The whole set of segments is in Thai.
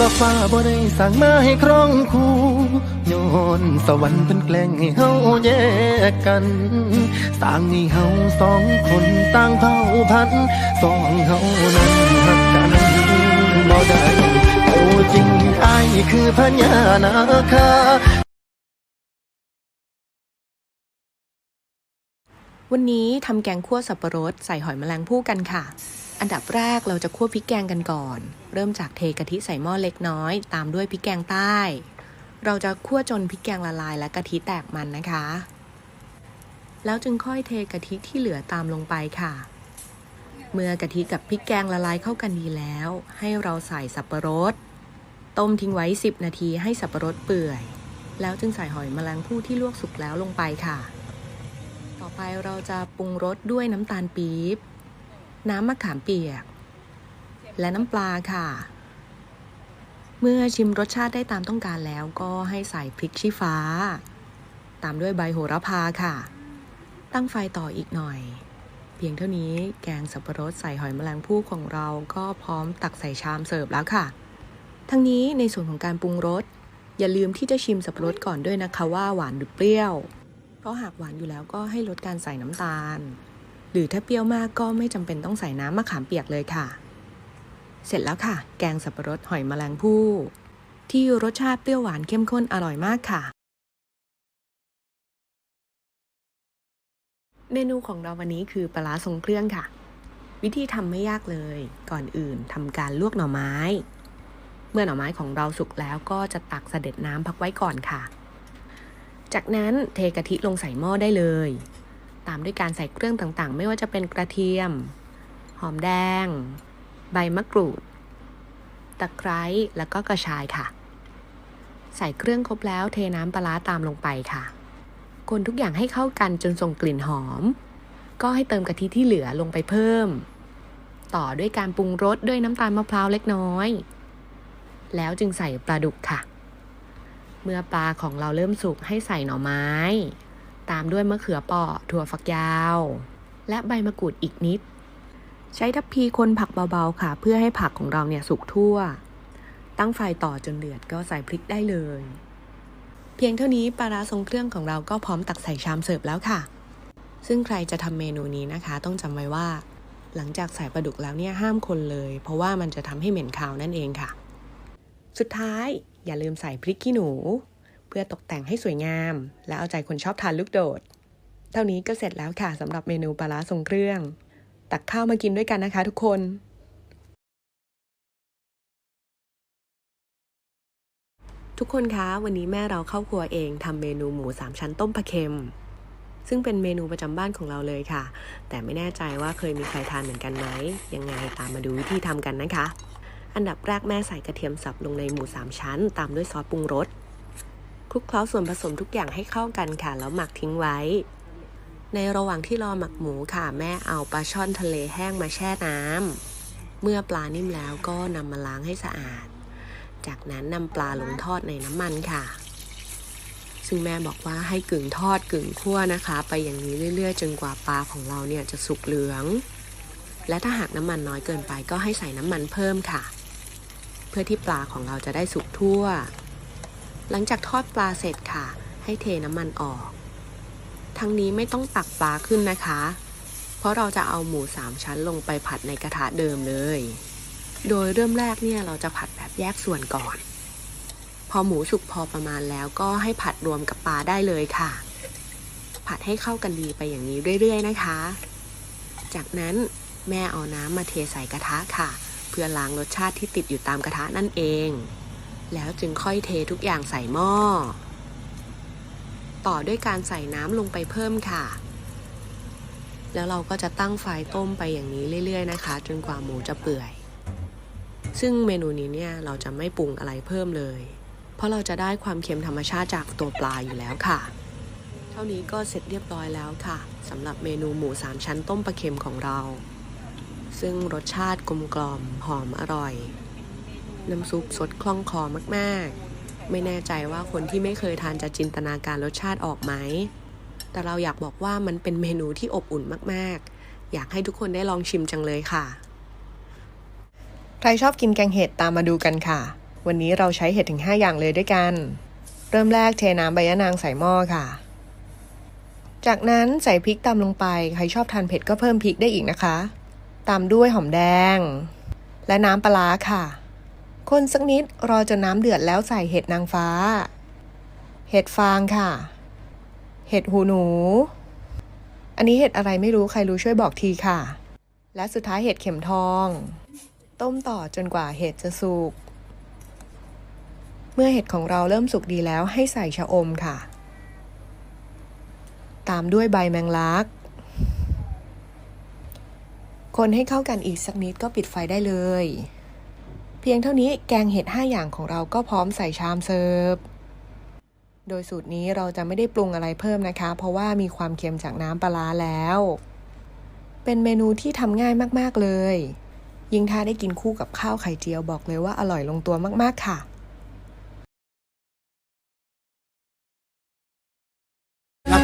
ว่าฟ้าบ่ได้สั่งมาให้ครองคู่ย้อนสวรรค์เป็นแกล้งให้เฮาแยกกันสร้างให้เฮาสองคนต่างเผ่าพันธุ์สองเฮานั้นหักกันบ่ได้โอ้จริงอ้ายคือพญานาคาวันนี้ทำแกงคั่วสับปะรดใส่หอยแมลงภู่กันค่ะ อันดับแรกเราจะคั่วพริกแกงกันก่อน เริ่มจากเทกะทิใส่หม้อเล็กน้อย ตามด้วยพริกแกงใต้ เราจะคั่วจนพริกแกงละลายและกะทิแตกมันนะคะ แล้วจึงค่อยเทกะทิที่เหลือตามลงไปค่ะ เมื่อกะทิกับพริกแกงละลายเข้ากันดีแล้ว ให้เราใส่สับปะรด ต้มทิ้งไว้ 10 นาทีให้สับปะรดเปื่อย แล้วจึงใส่หอยแมลงภู่ที่ลวกสุกแล้วลงไปค่ะ ต่อไปเราจะปรุงรสด้วยน้ำตาลปี๊บ น้ำมะขามเปียก และน้ำปลาค่ะ เมื่อชิมรสชาติได้ตามต้องการแล้วก็ให้ใส่พริกชี้ฟ้า ตามด้วยใบโหระพาค่ะ ตั้งไฟต่ออีกหน่อย เพียงเท่านี้แกงสับปะรดใส่หอยแมลงภู่ของเราก็พร้อมตักใส่ชามเสิร์ฟแล้วค่ะ ทั้งนี้ในส่วนของการปรุงรสอย่าลืมที่จะชิมสับปะรดก่อนด้วยนะคะว่าหวานหรือเปรี้ยว เพราะหากหวานอยู่แล้วก็ให้ลดการใส่น้ำตาล หรือถ้าเปรี้ยวมากก็ไม่จำเป็นต้องใส่น้ำมะขามเปียกเลยค่ะ เสร็จแล้วค่ะ แกงสับปะรดหอยแมลงภู่ที่รสชาติเปรี้ยวหวานเข้มข้นอร่อยมากค่ะ เมนูของเราวันนี้คือปลาร้าทรงเครื่องค่ะ วิธีทำไม่ยากเลย ก่อนอื่นทำการลวกหน่อไม้ เมื่อหน่อไม้ของเราสุกแล้วก็จะตักเสด็จน้ำพักไว้ก่อนค่ะ จากนั้นเทกะทิลงใส่หม้อได้เลย ตามด้วยการใส่เครื่องต่างๆ ไม่ว่าจะเป็นกระเทียม หอมแดง ใบมะกรูด ตะไคร้ แล้วก็กระชายค่ะ ใส่เครื่องครบแล้วเทน้ำปลาตามลงไปค่ะ คนทุกอย่างให้เข้ากันจนส่งกลิ่นหอม ก็ให้เติมกะทิที่เหลือลงไปเพิ่ม ต่อด้วยการปรุงรสด้วยน้ำตาลมะพร้าวเล็กน้อย แล้วจึงใส่ปลาดุกค่ะ เมื่อปลาของเราเริ่มสุกให้ใส่หน่อไม้ ตามด้วยมะเขือเปาะถั่วฝักยาว และใบมะกรูดอีกนิด ใช้ทัพพีคนผักเบาๆค่ะ เพื่อให้ผักของเราเนี่ยสุกทั่ว ตั้งไฟต่อจนเดือดก็ใส่พริกได้เลย เพียงเท่านี้ปลาร้าทรงเครื่องของเราก็พร้อมตักใส่ชามเสิร์ฟแล้วค่ะ ซึ่งใครจะทำเมนูนี้นะคะ ต้องจำไว้ว่า หลังจากใส่ปลาดุกแล้วเนี่ยห้ามคนเลย เพราะว่ามันจะทำให้เหม็นคาวนั่นเองค่ะ สุดท้ายอย่าลืมใส่พริกขี้หนู พื่อตกแต่งให้สวยงาม และเอาใจคนชอบทานลูกโดด เท่านี้ก็เสร็จแล้วค่ะสำหรับเมนูปลาร้าทรงเครื่อง ตักข้าวมากินด้วยกันนะคะทุกคนทุกคนคะวันนี้แม่เราเข้าครัวเองทำเมนูหมูสามชั้นต้มปลาเค็ม ซึ่งเป็นเมนูประจำบ้านของเราเลยค่ะ แต่ไม่แน่ใจว่าเคยมีใครทานเหมือนกันไหมยังไงตามมาดูวิธีทำกันนะคะ อันดับแรกแม่ใส่กระเทียมสับลงในหมูสามชั้น ตามด้วยซอสปรุงรส ลุกเคล้าส่วนผสมทุกอย่างให้เข้ากันค่ะ แล้วหมักทิ้งไว้ ในระหว่างที่รอหมักหมูค่ะ แม่เอาปลาช่อนทะเลแห้งมาแช่น้ำ เมื่อปลานิ่มแล้วก็นำมาล้างให้สะอาด จากนั้นนำปลาลงทอดในน้ำมันค่ะ ซึ่งแม่บอกว่าให้กึ่งทอดกึ่งคั่วนะคะ ไปอย่างนี้เรื่อย ๆ จนกว่าปลาของเราเนี่ยจะสุกเหลือง และถ้าหากน้ำมันน้อยเกินไปก็ให้ใส่น้ำมันเพิ่มค่ะ เพื่อที่ปลาของเราจะได้สุกทั่ว หลังจากทอดปลาเสร็จค่ะ ให้เทน้ำมันออก ทั้งนี้ไม่ต้องตักปลาขึ้นนะคะ เพราะเราจะเอาหมูสามชั้นลงไปผัดในกระทะเดิมเลย โดยเริ่มแรกเนี่ยเราจะผัดแบบแยกส่วนก่อน พอหมูสุกพอประมาณแล้วก็ให้ผัดรวมกับปลาได้เลยค่ะ ผัดให้เข้ากันดีไปอย่างนี้เรื่อยๆนะคะ จากนั้นแม่เอาน้ำมาเทใส่กระทะค่ะ เพื่อล้างรสชาติที่ติดอยู่ตามกระทะนั่นเอง แล้วจึงค่อยเททุกอย่างใส่หม้อ ต่อด้วยการใส่น้ำลงไปเพิ่มค่ะ แล้วเราก็จะตั้งไฟต้มไปอย่างนี้เรื่อย ๆ นะคะ จนกว่าหมูจะเปื่อย ซึ่งเมนูนี้เนี่ยเราจะไม่ปรุงอะไรเพิ่มเลย เพราะเราจะได้ความเค็มธรรมชาติจากตัวปลาอยู่แล้วค่ะ เท่านี้ก็เสร็จเรียบร้อยแล้วค่ะสำหรับเมนูหมูสามชั้นต้มปลาเค็มของเรา ซึ่งรสชาติกลมกล่อมหอมอร่อย น้ำซุปสดคล่องคอมากๆ ไม่แน่ใจว่าคนที่ไม่เคยทานจะจินตนาการรสชาติออกไหม แต่เราอยากบอกว่ามันเป็นเมนูที่อบอุ่นมากๆ อยากให้ทุกคนได้ลองชิมจังเลยค่ะ ใครชอบกินแกงเห็ดตามมาดูกันค่ะ วันนี้เราใช้เห็ดถึง 5 อย่างเลยด้วยกัน เริ่มแรกเทน้ำใบยะนางใส่หม้อค่ะ จากนั้นใส่พริกตำลงไป ใครชอบทานเผ็ดก็เพิ่มพริกได้อีกนะคะ ตามด้วยหอมแดง และน้ำปลาร้าค่ะ คนสักนิดรอจนน้ำเดือดแล้วใส่เห็ดนางฟ้า เห็ดฟางค่ะ เห็ดหูหนู อันนี้เห็ดอะไรไม่รู้ใครรู้ช่วยบอกทีค่ะ และสุดท้ายเห็ดเข็มทอง ต้มต่อจนกว่าเห็ดจะสุก เมื่อเห็ดของเราเริ่มสุกดีแล้วให้ใส่ชะอมค่ะ ตามด้วยใบแมงลัก คนให้เข้ากันอีกสักนิดก็ปิดไฟได้เลย พียงเท่านี้แกงเห็ด 5 อย่างของเราก็พร้อมใส่ชามเสิร์ฟ โดยสูตรนี้เราจะไม่ได้ปรุงอะไรเพิ่มนะคะ เพราะว่ามีความเค็มจากน้ำปลาแล้ว เป็นเมนูที่ทำง่ายมาก ๆ เลย ยิ่งถ้าได้กินคู่กับข้าวไข่เจียวบอกเลยว่าอร่อยลงตัวมาก ๆ ค่ะ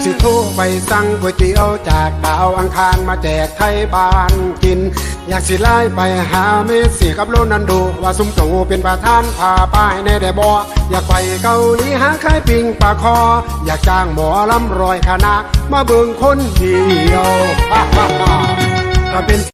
สิโทรไปสั่งก๋วยเตี๋ยวจากดาวอังคารมาแจกไทยบ้านกิน อยากสิไล่ไปหาเมสซี่กับโรนันโดว่าสุมโตเป็นประธานพาป้ายในแดบออยากไปเกาหลีหาขายปิงปลาคอ อยากจ้างหมอลำรอยคณะ มาเบิ่งคนเดียวถ้าเป็น